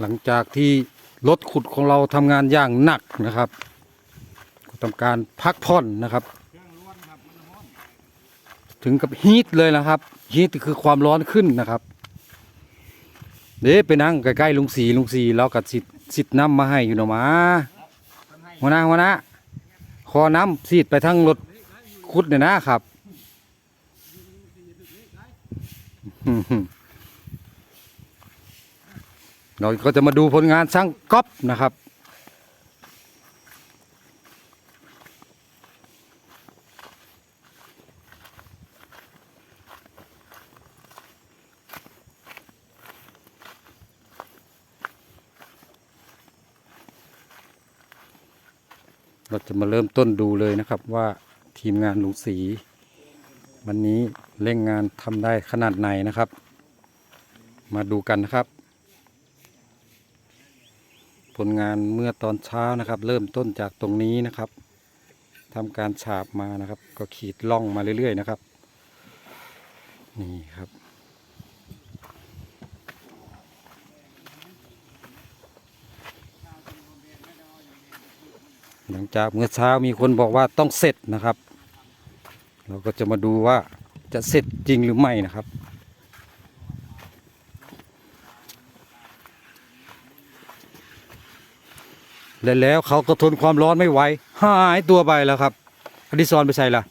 หลังจากที่รถขุดของเราทำงานอย่างหนักนะครับทำการพักผ่อนนะครับ ถึงกับฮีทเลยนะครับฮีทคือความร้อนขึ้นนะครับเด้ไปนั่งใกล้ๆลุงสีลุงสีเรากัดสิทธิ์สิทธิ์น้ำมาให้อยู่เนาะหมาหัวหน้าหัวหน้าขอน้ำสีดไปทั้งรถขุดเนี่ยนะครับ เราก็จะมาดูผลงานช่างก๊อปนะครับเราจะมาเริ่มต้นดูเลยนะครับว่าทีมงานลุงสี วันนี้เร่งงานทำได้ขนาดไหนนะครับ มาดูกันนะครับ ผลงานเมื่อตอนเช้านะครับ เริ่มต้นจากตรงนี้นะครับทำการฉาบมานะครับ ก็ขีดล่องมาเรื่อย ๆ นะครับ นี่ครับ หลังจากเมื่อเช้ามีคนบอกว่าต้องเสร็จนะครับ เราก็จะมาดูว่าจะเสร็จจริงหรือไม่นะครับ และแล้วเขาก็ทนความร้อนไม่ไหวหายตัวไปแล้วครับอดิศรไปใส่ละ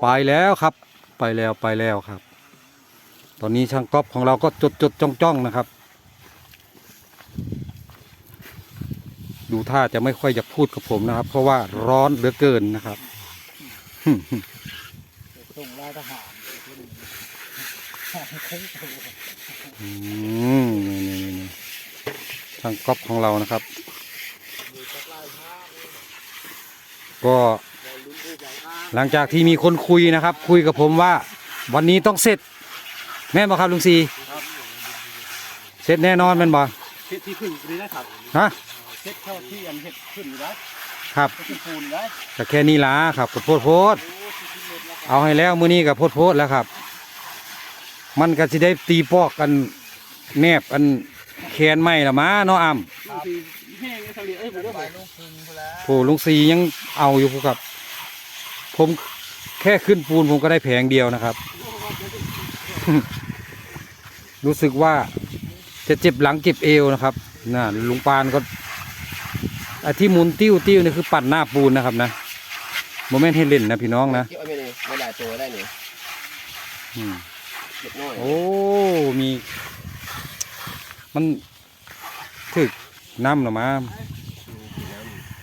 ไปแล้วครับ ไปแล้วไปแล้วครับ ตอนนี้ช่างก๊อฟของเราก็จดจดจ้องจ้องนะครับ ดูท่าจะไม่ค่อยอยากพูดกับผมนะครับ เพราะว่าร้อนเหลือเกินนะครับส่งลายทหารอืมนี่นี่นี่ช่างก๊อฟของเรานะครับ ก็หลังจากที่มีคนคุยนะครับ คุยกับผมว่า วันนี้ต้องเสร็จ แม่นบอครับลุงซีเสร็จแน่นอนแม่นบอเฮ็ดที่ขึ้นอยู่ได้ครับฮะเฮ็ดเข้าที่อันเฮ็ดขึ้นอยู่ได้ครับขึ้นปูนได้แต่แค่นี้ละครับกับโพดโพดเอาให้แล้วมื้อนี้กับโพดโพดแล้วครับ มันก็สิได้ตีปอกกันแนบกันแขนไม่ละมาเนาะอ่ำครับ แห้งไอ้ทะเลเอ้ยผมก็ไปลงพึงไปแล้วโอ้ลุงซียังเอาอยู่ครับ ผมแค่ขึ้นปูนผมก็ได้แผงเดียวนะครับ รู้สึกว่าจะเจ็บหลังเจ็บเอวนะครับน่ะลุงปานก็ไอ้ที่หมุนติ้วติ้วนี่คือปั่นหน้าปูนนะครับนะโมเมนต์ให้เล่นนะพี่น้องนะเกี่ยวไม่ได้ไม่ได้ตัวได้นี่อืมเล็กน้อยโอ้ มี มันถึก น้ำหรอมา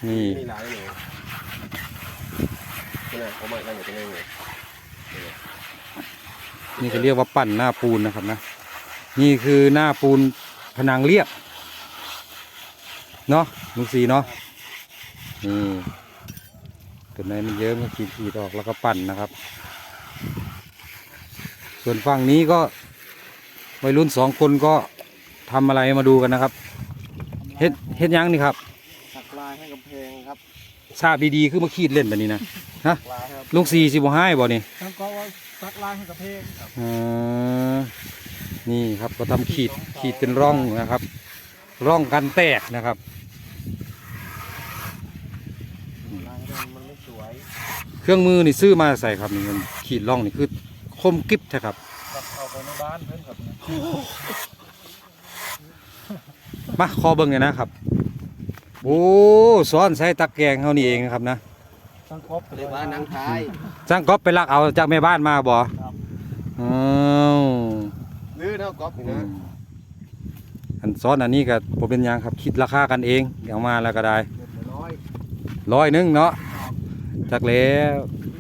นี่ มีหลายหนูนี่นะเขามาได้อยู่ตรงนี้เลยนี่จะเรียกว่าปั่นหน้าปูนนะครับนะ นี่คือหน้าปูนผนังเรียบ เนาะลุงสีเนาะ นี่ตัวไหนมันเยอะมันขีดขีดออกแล้วก็ปั่นนะครับ ส่วนฝั่งนี้ก็วัยรุ่นสองคนก็ทำอะไรมาดูกันนะครับ เฮ็ดเฮ็ดหยังนี่ครับสักลายให้กำแพงครับทราบดีๆคือมาขีดเล่นแบบนี้นะลายครับลุงสีสิบห้าบ่นี่ทั้งก็ว่าสักลายให้กำแพงครับอ่านี่ครับก็ทำขีดขีดเป็นร่องนะครับ ร่องกันแตกนะครับลายมันมันไม่สวยเครื่องมือนี่ซื้อมาใส่ครับนี่มันขีดร่องนี่คือคมกริบใช่ครับครับเอาไปในบ้านเพิ่นครับ มาคอเบิ้งเนี่ยนะครับ โอ้ซ้อนใส่ตะแกรงเขานี่เองนะครับนะทั้งครบเรียกว่านังท้ายจ้างก๊อฟไปลักเอาจากแม่บ้านมาบ่อ้าวลื้อเท่าก๊อฟนี่อืนะมอันซ้อนอันนี้ก็ผมเป็นหยังครับคิดราคากันเองเอามาแล้วก็ได้เดือนละร้อยร้อยหนึงเนาะจากแล้ว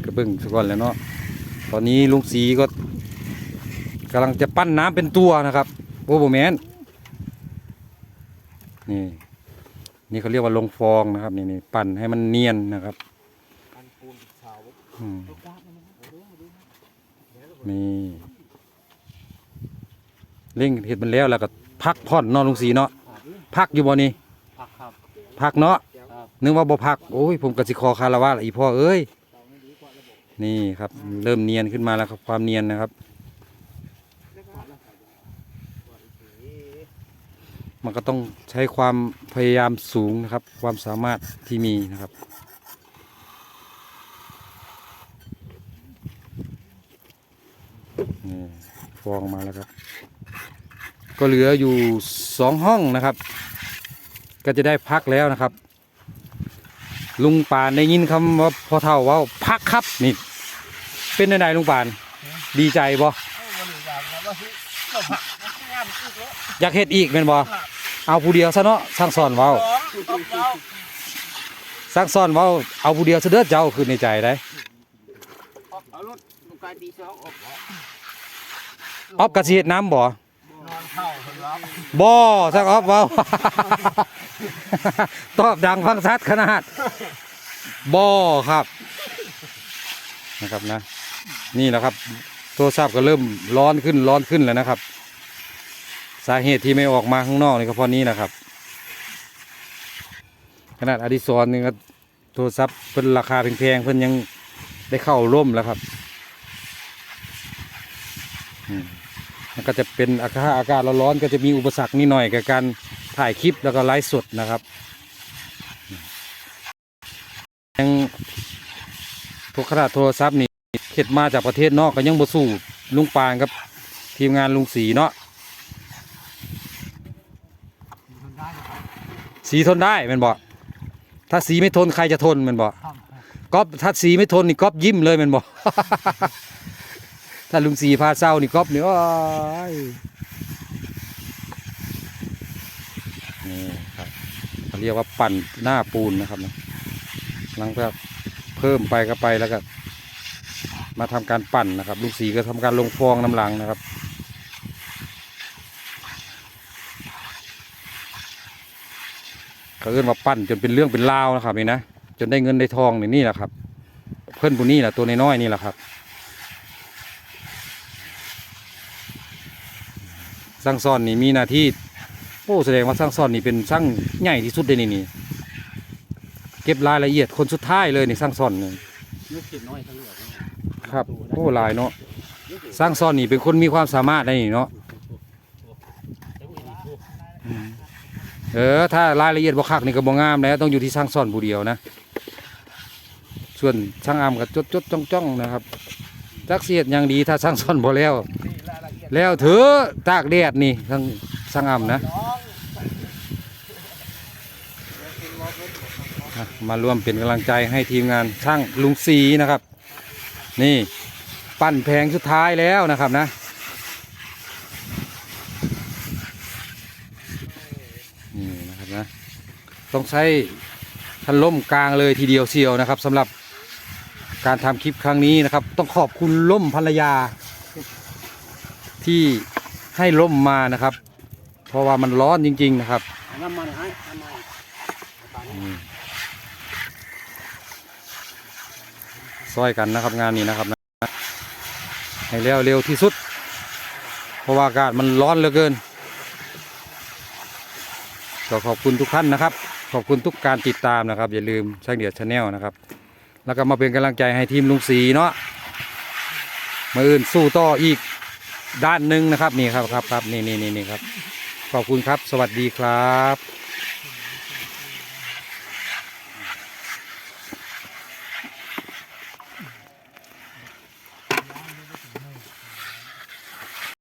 กระเบื้องสก่อนแหล้วเนาะตอนนี้ลุงสีก็กำลังจะปั้นน้ำเป็นตัวนะครับโอ้โหแมน นี่ นี่เขาเรียกว่าลงฟองนะครับ นี่นี่ปั้นให้มันเนียนนะครับอันปูนเสาอืมนี่เร่งเห็ดมันแล้วแล้วก็พักผ่อนเนอนลุงสีเนาะพักอยู่บ่นี่ผักครับพักเนาะครับนึกว่าบ่พักโอ้ยผมกสิคอคารวะละอีพ่อเอ้ยนี่ครับ เริ่มเนียนขึ้นมาแล้วครับความเนียนนะครับ มันก็ต้องใช้ความพยายามสูงนะครับ ความสามารถที่มีนะครับ นี่ฟองมาแล้วครับ ก็เหลืออยู่สองห้องนะครับ ก็จะได้พักแล้วนะครับ ลุงปานได้ยินคำว่าพอเท่าว่าพักครับนี่ เป็นยังไงลุงปาน ดีใจบ่เอาวันนี้อย่างนะว่าสิเข้าผักงามอีกแล้วอยากเฮ็ดอีกเป็นบ่ เอาผู้เดียวซะเนาะสร้างสอนเว้าสองต้องเอาสร้างสอนเว้าเอาผู้เดียวซะเด้อเจ้าคือในใจได้เอารถลูกายตีสองออกเหรออฟกระสิเฮ็ดน้ำบ่อนเข้าคนรับบ่สร้างออฟเว้าตอบดังฟังชัดขนาดบ่ครับนะครับนะ นี่แหละครับ โทรศัพท์ก็เริ่มร้อนขึ้นร้อนขึ้นแล้วนะครับ สาเหตุที่ไม่ออกมาข้างนอกนี่ก็เพราะนี้นะครับ ขนาดอดิศรนี่ก็โทรศัพท์เพิ่นราคาแพงๆเพิ่นยังได้เข้าร่มแล้วครับอืมมันก็จะเป็นอากาศอากาศร้อนๆก็จะมีอุปสรรคนิดหน่อยกับการถ่ายคลิปแล้วก็ไลฟ์สดนะครับยังพวกขนาดโทรศัพท์นี่เข็ดมาจากประเทศนอกก็ยังบ่สู้ลุงปานกับ ทีมงานลุงสีเนาะ คนได้ครับ สีทนได้แมันบอกถ้าสีไม่ทนใครจะทนแมันบอกครับก๊อฟถ้าสีไม่ทนนี่ก๊อฟยิ้มเลยแมันบอก ถ้าลุงสีพาเศร้านี่ก๊อฟนี่โอ้ยนี่ครับเขาเรียกว่าปั่นหน้าปูนนะครับนะหลังจากเพิ่มไปก็ไปแล้วก็มาทำการปั่นนะครับลุงสีก็ทำการลงฟองน้ำหลังนะครับ เขาเอื้นว่าปั้นจนเป็นเรื่องเป็นราวนะครับนี่นะจนได้เงินได้ทองนี่นี่แหละครับ เพื่อนบุนี่แหละตัวน้อยๆนี่แหละครับ สร้างซ่อนนี่มีหน้าที่โอ้แสดงว่าสร้างซ่อนนี่เป็นสร้างใหญ่ที่สุดเลยนี่นี่เก็บรายละเอียดคนสุดท้ายเลยนี่สร้างซ่อนนี่นึกผิดน้อยทั้งเหลือครับโอ้ลายเนาะสร้างซ่อนนี่เป็นคนมีความสามารถได้นี่เนาะอืม เออ ถ้ารายละเอียดบ่คักนี่ก็บ่งามแล้วต้องอยู่ที่สร้างซ่อนผู้เดียวนะ ส่วนช่างอำก็จดจดจ้องจ้องนะครับจักเสียดอย่างดีถ้าสร้างซ่อนบ่แล้วนี่รายละเอียดแล้วเถอะตากแดดนี่ทั้งช่างอำนะน้องอะมาร่วมเป็นกำลังใจให้ทีมงานช่างลุงสีนะครับ นี่ ปั้นแพงสุดท้ายแล้วนะครับนะนี่นะครับนะ ต้องใช้พัดลมกลางเลยทีเดียวเชียวนะครับสำหรับการทำคลิปครั้งนี้นะครับ ต้องขอบคุณล่มภรรยา ที่ให้ล่มมานะครับ เพราะว่ามันร้อนจริง ๆ นะครับน้ำมันให้น้ำมันซอยกันนะครับงานนี้นะครับให้เร็วเร็วที่สุด เพราะว่าอากาศมันร้อนเหลือเกินก็ขอบคุณทุกท่านนะครับ ขอบคุณทุกการติดตามนะครับ อย่าลืมช่างเดียดชาแนลนะครับ แล้วก็มาเป็นกำลังใจให้ทีมลุงสีเนาะมาอื่นสู้ต่ออีกด้านหนึ่งนะครับนี่ครับครับครับนี่นี่นี่ครับ ขอบคุณครับ สวัสดีครับ